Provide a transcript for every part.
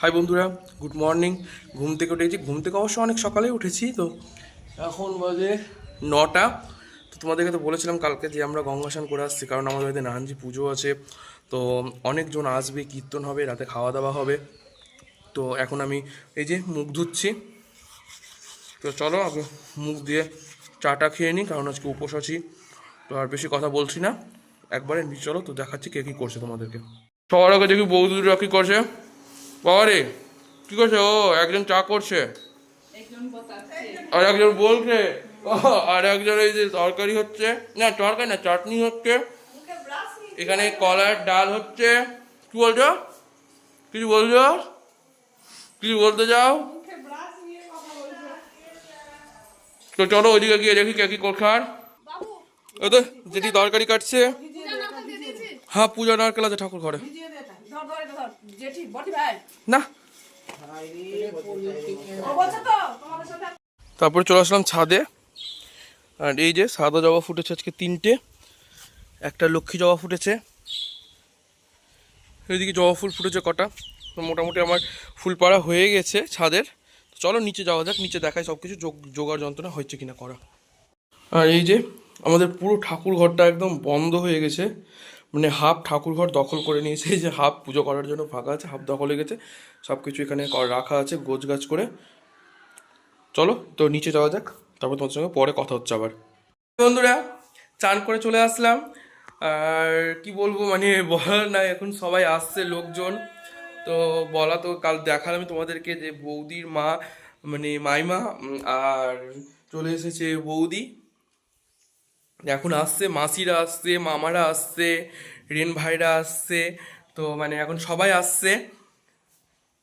High বন্ধুরা good morning ঘুম থেকে উঠেছি। ঘুম থেকে অবশ্য অনেক সকালে উঠেছি, তো এখন বাজে নটা। তো তোমাদেরকে তো বলেছিলাম কালকে যে আমরা গঙ্গা স্নান করে আসছি, কারণ আমাদের বাড়িতে নারায়ণজি পুজো আছে। তো অনেকজন আসবে, কীর্তন হবে, রাতে খাওয়া দাওয়া হবে। তো এখন আমি এই যে মুখ ধুচ্ছি। তো চলো, আগে মুখ দিয়ে চাটা খেয়ে নিই, কারণ আজকে উপোস আছি। তো আর বেশি কথা বলছি না। একবারে চলো, তো দেখাচ্ছি কে কী করছে তোমাদেরকে। সবার আগে দেখি বৌদিরা কী করছে। বাবা রে কী করছে? ও একজন চা করছে। আর একজন বলছে ও, আর একজন এই যে তরকারি হচ্ছে। না তরকারি না চাটনি হচ্ছে। এখানে কলার ডাল হচ্ছে। কি বলছো? কিছু বলছো? কিছু বলতে যাও তো চলো ওইদিকে গিয়ে দেখি কে কি খার ওই তো যেটি তরকারি কাটছে। হ্যাঁ পূজা নারকেল আছে ঠাকুর ঘরে। জেঠি বটি ভাই। না। তারপরে চলে আসলাম ছাদে। আর এই যে সাদা জবা ফুটেছে আজকে তিনটে। একটা লক্ষ্মী জবা ফুটেছে। এদিকে জবা ফুল ফুটেছে কটা। মোটামুটি আমার ফুল পাড়া হয়ে গেছে ছাদের। চলো নিচে যাওয়া যাক নিচে দেখায় সব কিছু জোগাড় যন্ত্রণা হচ্ছে কিনা করা। আর এই যে আমাদের পুরো ঠাকুর ঘরটা একদম বন্ধ হয়ে গেছে। মানে হাফ ঠাকুর ঘর দখল করে নিয়েছে যে হাফ পুজো করার জন্য ফাঁকা আছে, হাফ দখল হয়ে গেছে সব কিছু এখানে রাখা আছে গোছ গাছ করে। চলো, তো নিচে যাওয়া যাক, তারপর তোমার সঙ্গে পরে কথা হচ্ছে আবার। বন্ধুরা, চান করে চলে আসলাম। আর কি বলব মানে বলার না এখন সবাই আসছে, লোকজন। তো বলা তো কাল দেখালাম তোমাদেরকে যে বৌদির মা মানে মাইমা আর চলে এসেছে বৌদি। এখন আসছে, মাসিরা আসছে, মামারা আসছে, রেন ভাইরা আসছে, তো মানে এখন সবাই আসছে।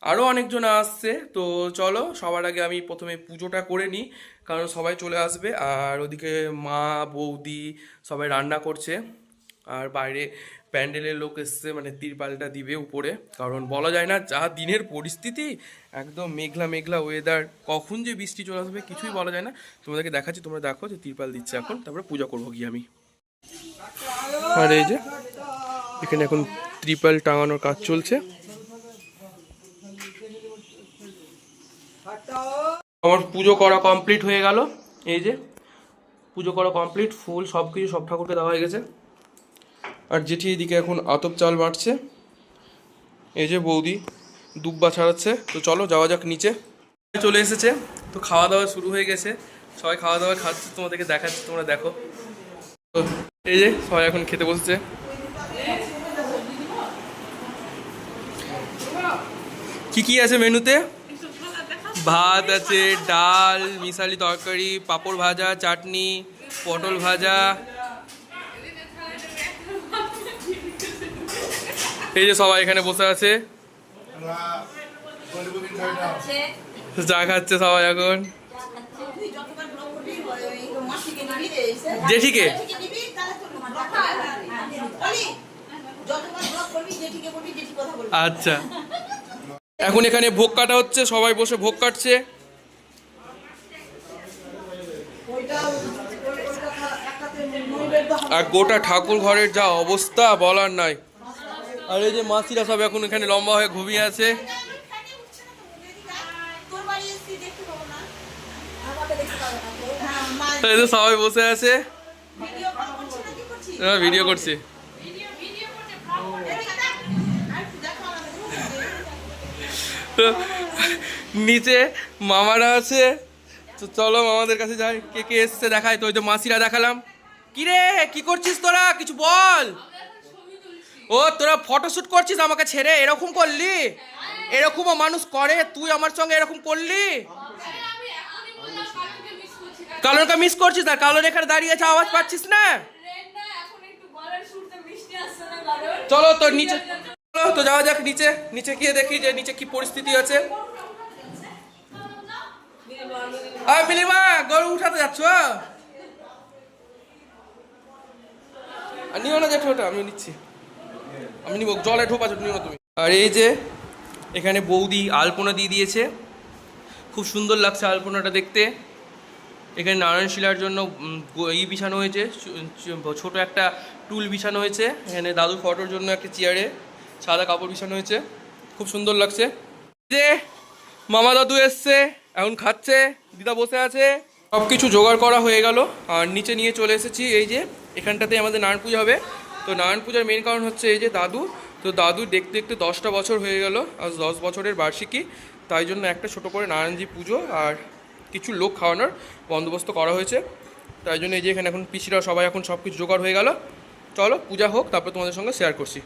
আরও অনেকজন আসছে, তো চলো সবার আগে আমি প্রথমে পুজোটা করে নিই, কারণ সবাই চলে আসবে। আর ওদিকে মা, বৌদি সবাই রান্না করছে। আর বাইরে প্যান্ডেলের লোক এসছে মানে তিরপালটা দিবে উপরে। কারণ বলা যায় না, যা দিনের পরিস্থিতি, একদম মেঘলা মেঘলা ওয়েদার কখন যে বৃষ্টি চলে আসবে কিছুই বলা যায় না। তোমাদেরকে দেখাচ্ছি, তোমরা দেখো যে তিরপাল দিচ্ছে এখন। তারপরে পূজা করব গিয়ে আমি। আর এই যে, এখানে এখন ত্রিপাল টাঙানোর কাজ চলছে। আমার পুজো করা কমপ্লিট হয়ে গেল। এই যে, পুজো করা কমপ্লিট ফুল সব কিছু সব ঠাকুরকে দেওয়া হয়ে গেছে। জেঠি এদিকে এখন আতপ চাল বাটছে। এই যে বৌদি দুব্বা ছাড়াচ্ছে। তো চলো যাওয়া যাক নিচে। চলে এসেছে। তো খাওয়া দাওয়া শুরু হয়ে গেছে। সবাই খাওয়া দাওয়া খাচ্ছে, তোমাদেরকে দেখাচ্ছে, তোমরা দেখো। এই যে সবাই এখন খেতে বসছে। কি কি আছে মেনুতে? ভাত আছে, ডাল, মিশালি তরকারি, পাঁপড় ভাজা, চাটনি, পটল ভাজা এই যে সবাই এখানে বসে আছে। চা খাচ্ছে সবাই এখন। জেঠিকে? আচ্ছা। এখন এখানে ভোগ কাটা হচ্ছে, সবাই বসে ভোগ কাটছে। আর গোটা ঠাকুর ঘরের যা অবস্থা বলার নাই। আর এই যে মাসিরা সব এখন এখানে লম্বা হয়ে ঘুমিয়ে আছে। সবাই বসে আছে। ভিডিও করছি। নিচে মামারা আছে। তো চলো মামাদের কাছে যাই, কে কে এসছে দেখায় তো ওই তো মাসিরা দেখালাম। কি রে কি করছিস তোরা? কিছু বল। ও, তোরা ফটোশুট করছিস আমাকে ছেড়ে? এরকম করলি? এরকমও মানুষ করে, তুই আমার সঙ্গে এরকম করলি? কালোরটা মিস করছিস না? কালোর এখানে দাঁড়িয়ে আছে, আওয়াজ পাচ্ছিস না? চলো তো নিচে, চলো তো যাওয়া যাক নিচে নিচে গিয়ে দেখি যে নিচে কি পরিস্থিতি আছে। মিলিমা গরু উঠাতে যাচ্ছ? নিও না ওটা আমি নিচ্ছি। আমি নিব, জলে ঢোপা নিও না তুমি। আর এই যে, এখানে বৌদি আলপনা দিয়ে দিয়েছে। খুব সুন্দর লাগছে আলপনাটা দেখতে। এখানে নারায়ণ শিলার জন্য ই বিছানো হয়েছে ছোট একটা টুল বিছানো হয়েছে। এখানে দাদু ফটোর জন্য একটা চেয়ারে সাদা কাপড় বিছানো হয়েছে। খুব সুন্দর লাগছে। যে, মামা দাদু এসছে, এখন খাচ্ছে, দিদা বসে আছে। সব কিছু জোগাড় করা হয়ে গেল। আর নিচে নিয়ে চলে এসেছি, এই যে এখানটাতে আমাদের নারায়ণ পূজা হবে। তো নারায়ণ পূজার মেন কারণ হচ্ছে এই যে দাদু, তো দাদু দেখতে দেখতে দশটা বছর হয়ে গেল, আজ দশ বছরের বার্ষিকী, তাই জন্য একটা ছোট করে নারায়ণজি পুজো আর কিছু লোক খাওয়ানোর বন্দোবস্ত করা হয়েছে। তাই জন্য এই যে এখানে এখন পিসিরা সবাই এখন সব কিছু জোগাড় হয়ে গেল। চলো, পূজা হোক, তারপর তোমাদের সঙ্গে শেয়ার করছি।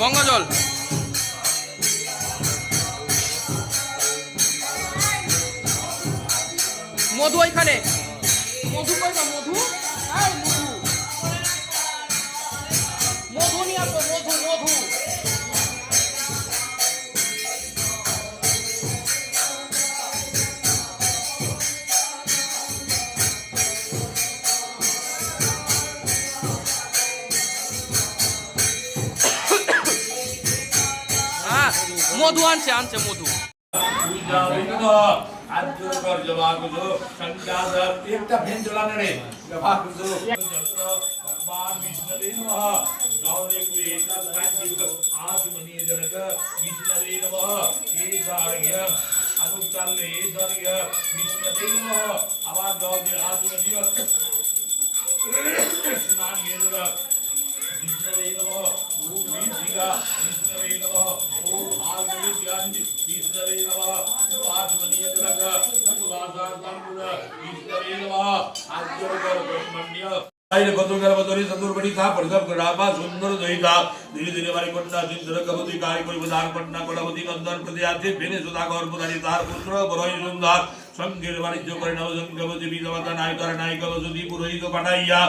গঙ্গা জল মধু ওইখানে। মধু কই না মধু? মধু। মধু নিয়ে মধু মধু। মধু আনছে আনছে মধু। අන්තිම කර ජවාගුදු සංජාත එක්ත භෙන්ජලනනේ ජවාගුදු ජත්‍ර භගවාන් විෂ්ණුවේ නමහ ගෞරේ කුලේත සංජීවක ආත්මනීය ජනක විෂ්ණුවේ නමහ ඒකාරය අනුත්තන්නේ ඒකාරය විෂ්ණුවේ නමහ අවාද ගෞරේ ආත්මනීය ස්නාන යේදර විෂ්ණුවේ නමහ භූමි විෂ්ණුවේ නමහ ඕ ආගමී ඥානි විෂ්ණුවේ නමහ સુંદર દહિતા ધીરે ધીરે મારી કોટના સિદ્ધ કબૂતી કારી કોઈ બધાર કોટના કોડાવતી અંદર પ્રત્યાથી ભેને સુધા ગૌર પોતાની તાર પુત્ર ભરોઈ સુંદર સંગીર વાણિજ્ય કરી નવ સંગમતી બીજવાતા નાયકાર નાયક વસુદી પુરોહિત પટાઈયા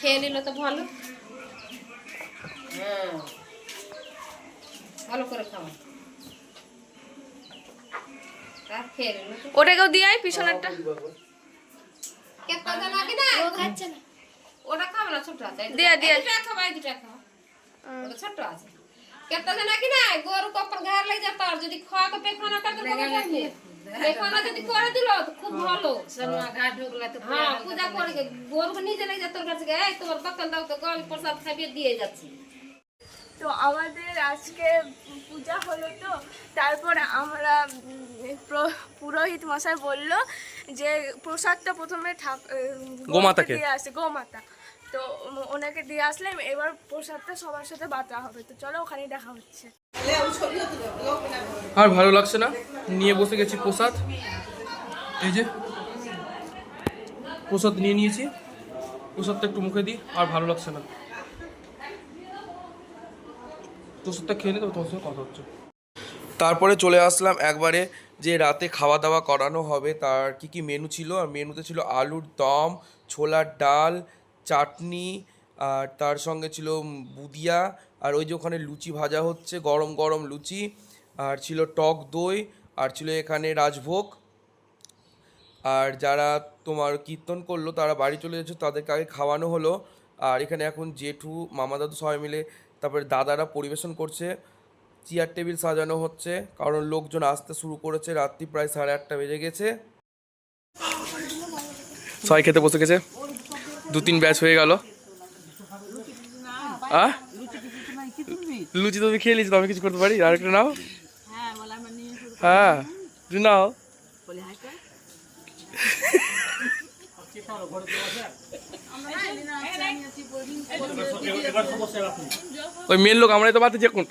খেয়ে নিল তো ভালো। হ্যাঁ। ভালো করে খাওয়া ওটাকেও দিয়ে পিছনেরটা। ওটা খাবে না ছোট আছে। দিয়া, দুটা খাবা দুটা খাওয়া ওটা ছোট আছে। কেতটা জানা কি না? গরু কপর ঘর লাগে যেত আর যদি খাওয়া তো পেখানা করতে করে দিল তো খুব ভালো। হ্যাঁ। পূজা করে গরুকে নিজে লেগে তোর কাছে এই তোমার দোকান দাও তো গল প্রসাদ খাইয়ে দিয়ে যাচ্ছি। তো আমাদের আজকে পূজা হলো তো তারপর আমরা পুরোহিত মশাই বলল যে প্রসাদটা প্রথমে ঠাক- উম, গোমাতাকে। দিয়ে আসে গোমাতা। তো ওনাকে দিয়ে আসলাম, এবার প্রসাদটা সবার সাথে বাটা হবে। তো চলো ওখানেই দেখা হচ্ছে। আর ভালো লাগছে না? নিয়ে বসে গেছি প্রসাদ। এই যে, প্রসাদ নিয়ে নিয়েছি। প্রসাদটা একটু মুখে দিই, আর ভালো লাগছে না। প্রসাদটা খেয়ে নিই তো তোমার সঙ্গে কথা হচ্ছে। তারপরে চলে আসলাম একবারে যে রাতে খাওয়া দাওয়া করানো হবে। তার কি কি মেনু ছিল? আর মেনুতে ছিল আলুর দম, ছোলার ডাল চাটনি, আর তার সঙ্গে ছিল বুদিয়া, আর ওই যে ওখানে লুচি ভাজা হচ্ছে, গরম গরম লুচি, আর ছিল টক দই, আর ছিল এখানে রাজভোগ। আর যারা তোমার কীর্তন করল, তারা বাড়ি চলে যাচ্ছে তাদেরকে আগে খাওয়ানো হলো। আর এখানে এখন জেঠু মামা দাদু সবাই মিলে তারপরে দাদারা পরিবেশন করছে। চেয়ার টেবিল সাজানো হচ্ছে, কারণ লোকজন আসতে শুরু করেছে, রাত্রি প্রায় সাড়ে আটটা বেজে গেছে। সবাই খেতে বসে গেছে? দু তিন ব্যাচ হয়ে গেল। আহ লুচি তুমি খেয়ে নিয়েছি আমি কিছু করতে পারি? আর একটা নাও। হ্যাঁ তুমি নাও। ওই মেন লোক আমরাই তো বাতে যে কোন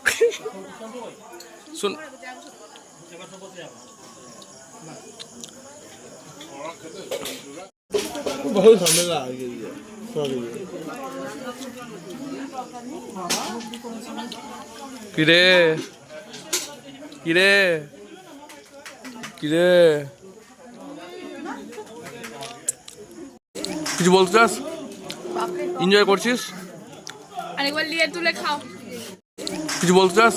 শুন। बहुत झमेला आ गई है सॉरी কিরে কিরে কিরে কিছু বলতে চাস এনজয় করছিস আরেকবার লিয়ে তুলে খাও কিছু বলতে চাস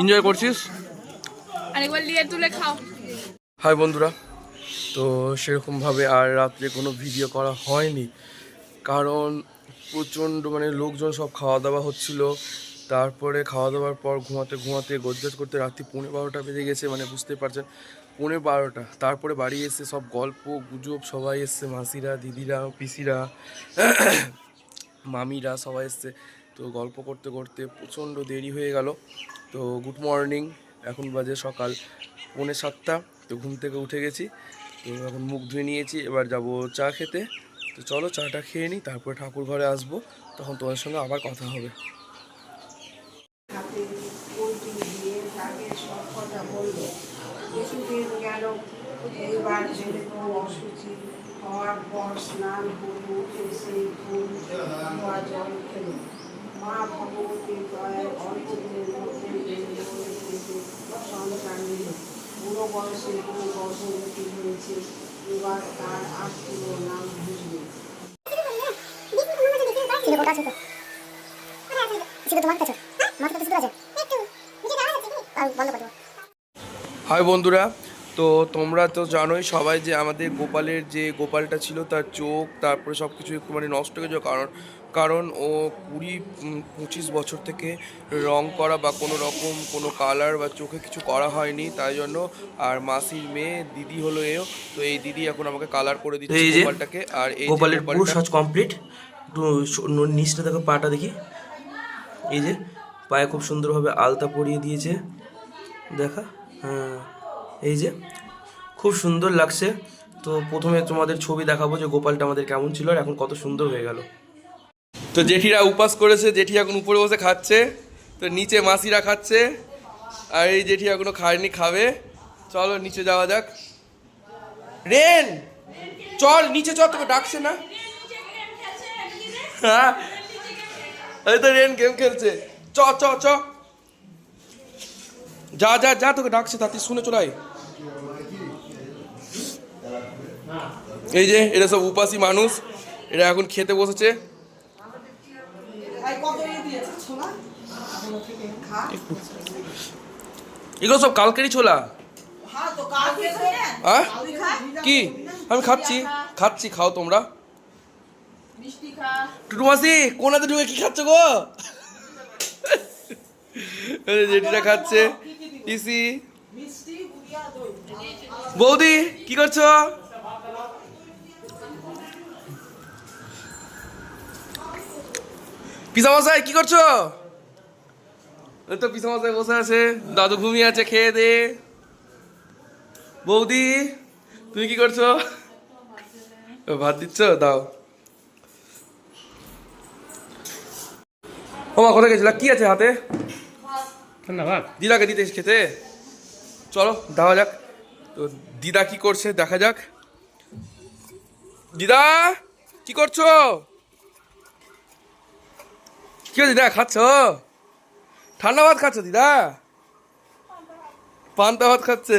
এনজয় করছিস আরেকবার লিয়ে তুলে খাও হাই বন্ধুরা তো সেরকমভাবে আর রাত্রে কোনো ভিডিও করা হয়নি। কারণ প্রচণ্ড মানে লোকজন সব খাওয়া দাওয়া হচ্ছিল। তারপরে খাওয়া দাওয়ার পর ঘুমাতে ঘুমাতে গোজগাজ করতে রাত্রি পৌনে বারোটা বেজে গেছে মানে বুঝতে পারছেন, পৌনে বারোটা। তারপরে বাড়ি এসে সব গল্প, গুজব সবাই এসছে, মাসিরা, দিদিরা, পিসিরা, মামিরা সবাই এসছে। তো গল্প করতে করতে প্রচণ্ড দেরি হয়ে গেল। তো গুড মর্নিং, এখন বাজে সকাল পৌনে সাতটা। তো ঘুম থেকে উঠে গেছি। তো এখন মুখ ধুয়ে নিয়েছি, এবার যাব চা খেতে। তো চলো, চাটা খেয়ে নিই, তারপরে ঠাকুর ঘরে আসব। তখন তোমার সঙ্গে আবার কথা হবে। মা ভগবতী মধ্যে বুড়ো বয়সে, বুড়ো গর্ভবতী হয়েছে, এবার তার আর কোনো নাম করে হাই বন্ধুরা, তো তোমরা তো জানোই সবাই যে আমাদের গোপালের যে গোপালটা ছিল, তার চোখ, তারপরে সব কিছু একটু মানে নষ্ট হয়ে যাওয়ার কারণ কারণ ও কুড়ি পঁচিশ বছর থেকে রং করা বা কোনো রকম কোনো কালার বা চোখে কিছু করা হয়নি তাই জন্য আর মাসির মেয়ে দিদি হলো এও তো এই দিদি এখন আমাকে কালার করে দিচ্ছে এই গোপালটাকে আর এই গোপালের পুরো সাজ কমপ্লিট একটু নিচটা দেখো পাটা দেখি। এই যে পায়ে খুব সুন্দরভাবে আলতা পরিয়ে দিয়েছে দেখা হ্যাঁ এই যে খুব সুন্দর লাগছে। তো প্রথমে তোমাদের ছবি দেখাবো যে গোপালটা আমাদের কেমন ছিল আর এখন কত সুন্দর হয়ে গেল। তো জেঠিরা উপাস করেছে জেঠি এখন উপরে বসে খাচ্ছে। তো নিচে মাসিরা খাচ্ছে, আর এই জেঠি এখনও খায়নি, খাবে। চলো নিচে যাওয়া যাক। রেন! চল, নিচে চল, তোকে ডাকছে না? হ্যাঁ। এই তো রেন গেম খেলছে। চ চ চ। যা যা যা, তোকে ডাকছে, তাতে শুনে চলাই এই যে, এরা সব উপাসী মানুষ, এরা এখন খেতে বসেছে। এগুলো সব কালকেরই ছোলা? হ্যাঁ কি? আমি খাচ্ছি। খাচ্ছি খাও তোমরা। টুটু মাসি কোনাতে ঢুকে কি খাচ্ছ গো? জেঠিটা খাচ্ছে। পিসি। বৌদি কি করছ? পিসামশাই কি করছ? তো পিসামশাই বসে আছে। দাদু ঘুমিয়ে আছে খেয়ে দে। বৌদি তুমি কি করছ? ভাত দিচ্ছ? দাও। ও মা কোথায় গেছিলা? কি আছে হাতে? দিদাকে দিতে খেতে? চলো দেওয়া যাক। তো দিদা কি করছে দেখা যাক। দিদা কি করছ? কি দিদা খাচ্ছ? ঠান্ডা ভাত খাচ্ছে দিদা? পান্তা ভাত খাচ্ছে।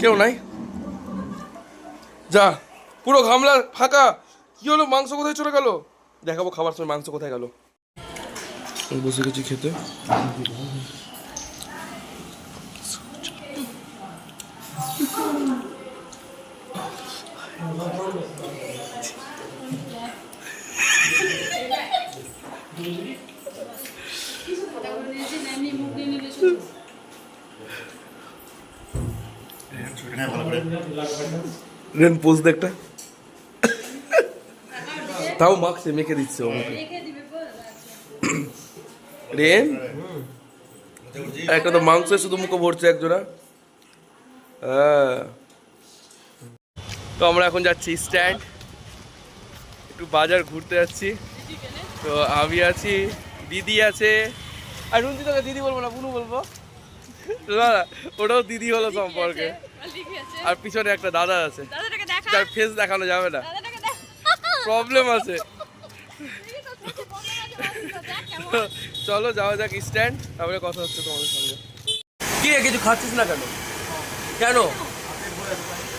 কেউ নাই? যা, পুরো ঘামলা ফাঁকা। কি হলো, মাংস কোথায় চলে গেল? দেখাবো খাবার সময় মাংস কোথায় গেল। বসে গেছি খেতে। তাও মাখছে মেখে দিচ্ছে রেন? একটা তো মাংস শুধু মুখে ভরছে একজোড়া। হ্যাঁ। তো আমরা এখন যাচ্ছি স্ট্যান্ড একটু বাজার ঘুরতে যাচ্ছি। তো আমি আছি দিদি আছে। আর রুন্দি তোকে দিদি বলব না বুনু বলব। না না, ওটাও দিদি হলো সম্পর্কে। আর পিছনে একটা দাদা আছে। তার ফেস দেখানো যাবে না। প্রবলেম আছে। চলো যাওয়া যাক স্ট্যান্ড তারপরে কথা হচ্ছে তোমাদের সঙ্গে। কি রে, কিছু খাচ্ছিস না কেন? কেন?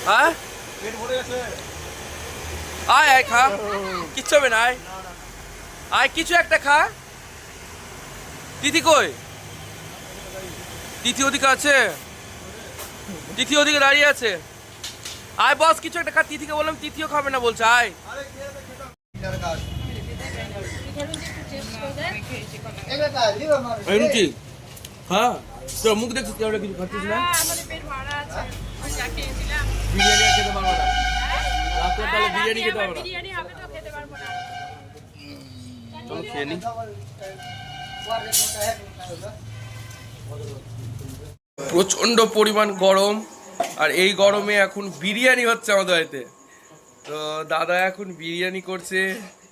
হ্যাঁ? আয় আয় খা। কিচ্ছু হবে না আয়। আয় কিছু একটা খা। দিদি কই? দ্বিতীয় দিকে আছে। তৃতীয় দিকে দাঁড়িয়ে আছে। আয় বস কিছু একটা খা। তিথিকে বললাম তৃতীয় খাবে না বলছে আয়। রুচি হ্যাঁ তোর মুখ দেখছিস কেউ কিছু খাচ্ছিস না? বিরিয়ানি খেতে পারব না। রাত্রে তাহলে বিরিয়ানি খেতে পারব না। প্রচণ্ড পরিমাণ গরম, আর এই গরমে এখন বিরিয়ানি হচ্ছে আমাদের বাড়িতে। তো দাদা এখন বিরিয়ানি করছে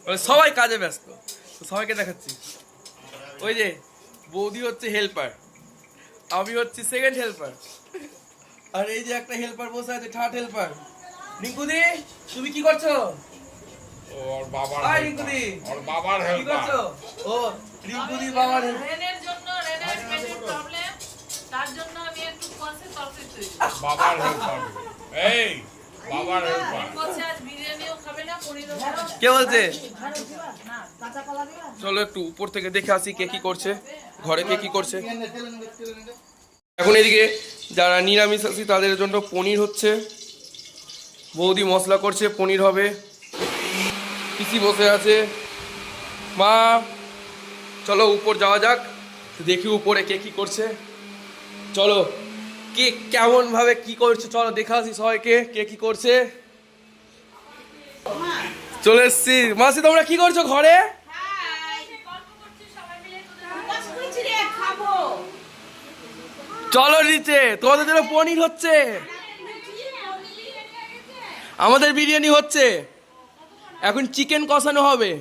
মানে সবাই কাজে ব্যস্ত, তো সবাইকে দেখাচ্ছি। ওই যে, বৌদি হচ্ছে হেল্পার আমি হচ্ছি সেকেন্ড হেল্পার আর এই যে একটা হেল্পার বসে আছে থার্ড হেল্পার রিঙ্কুদি তুমি কি করছ? ওর বাবার হাই রিঙ্কুদি। ওর বাবার কি করছ? ও রিঙ্কুদি বাবার। রেনের জন্য রেনের পেটের প্রবলেম তার জন্য আমি একটু কষে তরকারি তৈরি বাবার হেল্পার এই বাবার বলছে আজ বিরিয়ানিও খাবে না পনিরও কে বলছে? চলো একটু উপর থেকে দেখে আসি কে কি করছে। ঘরে কে কি করছে। এখন এদিকে যারা নিরামিষাসী তাদের জন্য পনির হচ্ছে। বৌদি মশলা করছে পনির হবে। পিসি বসে আছে। মা, চলো উপর যাওয়া যাক। দেখি উপরে কে কি করছে। চলো। কে কেমন ভাবে কি করছে, চলো দেখা আসি সবাইকে কে কি করছে। চলে এসছি। মাসি, তোমরা কি করছ ঘরে? চলো নিচে। তোমাদের জন্য পনির হচ্ছে। আমাদের বিরিয়ানি হচ্ছে। এখন চিকেন কষানো হবে।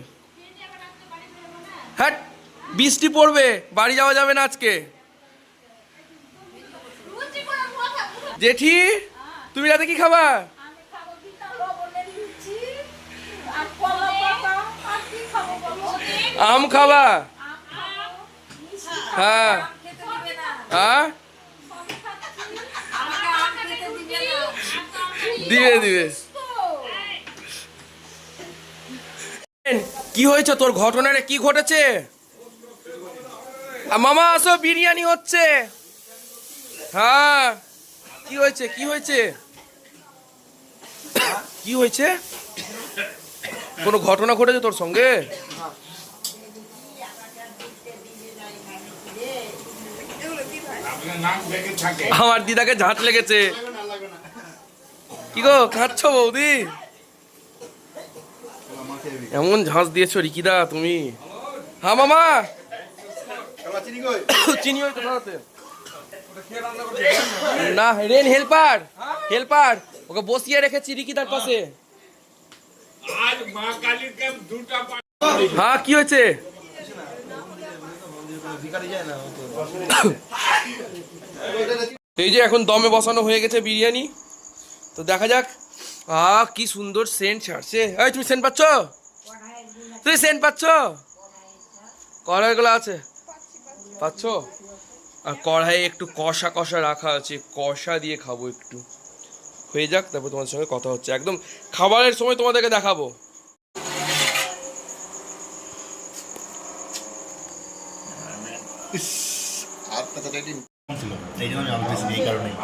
হ্যাঁ বৃষ্টি পড়বে বাড়ি যাওয়া যাবে না আজকে। জেঠি তুমি রাতে কি খাবা? আম খাবা? হ্যাঁ। হ্যাঁ? দিবে দিবে। কি হয়েছে? তোর ঘটনাটা কি ঘটেছে? মামা, আসো, বিরিয়ানি হচ্ছে। হ্যাঁ। কি হয়েছে? কি হয়েছে? কি হয়েছে? কোনো ঘটনা ঘটেছে তোর সঙ্গে? আমার দিদাকে ঝাঁট লেগেছে। কি গো খাচ্ছ বৌদি? এমন ঝাঁস দিয়েছ, রিকিদা, তুমি। হ্যাঁ মামা। চিনি ওই না, রেন হেল্পার। হেল্পার। ওকে বসিয়ে রেখেছি রিকিদার পাশে। হ্যাঁ কি হয়েছে? এই যে এখন দমে বসানো হয়ে গেছে বিরিয়ানি। তো দেখা যাক। আহ, কি সুন্দর সেন্ট ছাড়ছে এই, তুমি সেন্ট পাচ্ছ? তুমি সেন্ট পাচ্ছ? কড়াইগুলো আছে। পাচ্ছ? আর কড়াই একটু কষা কষা রাখা আছে। কষা দিয়ে খাব একটু। হয়ে যাক তারপর তোমাদের সঙ্গে কথা হচ্ছে। একদম খাবারের সময় তোমাদেরকে দেখাবো। এই জন্য আমি অল্প বেশি এই কারণেই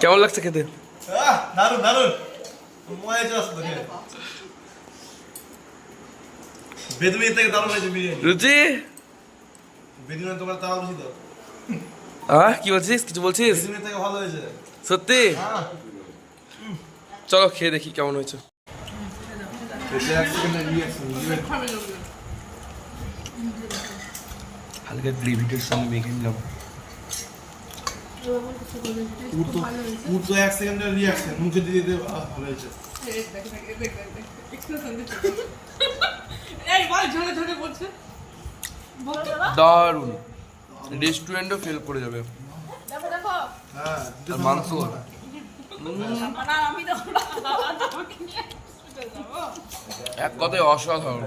কেমন লাগছে খেতে? দারুণ দারুণ থেকে হয়েছে বিরিয়ানি। রুচি? তোমার বেশি কি বলছিস? কিছু বলছিস? থেকে ভালো হয়েছে। সত্যি? হ্যাঁ। চলো খেয়ে দেখি কেমন হয়েছে। হালকা গ্রেভিটার সঙ্গে মেখে নিলাম। তো এক সেকেন্ডের রিঅ্যাকশন মুখে দিয়ে দিতে ভালো হয়েছে। দারুণ। রেস্টুরেন্টও ফেল করে যাবে। দেখো দেখো। হ্যাঁ মাংস না আমি তো আমাকে নিয়ে এক কথায় অসাধারণ।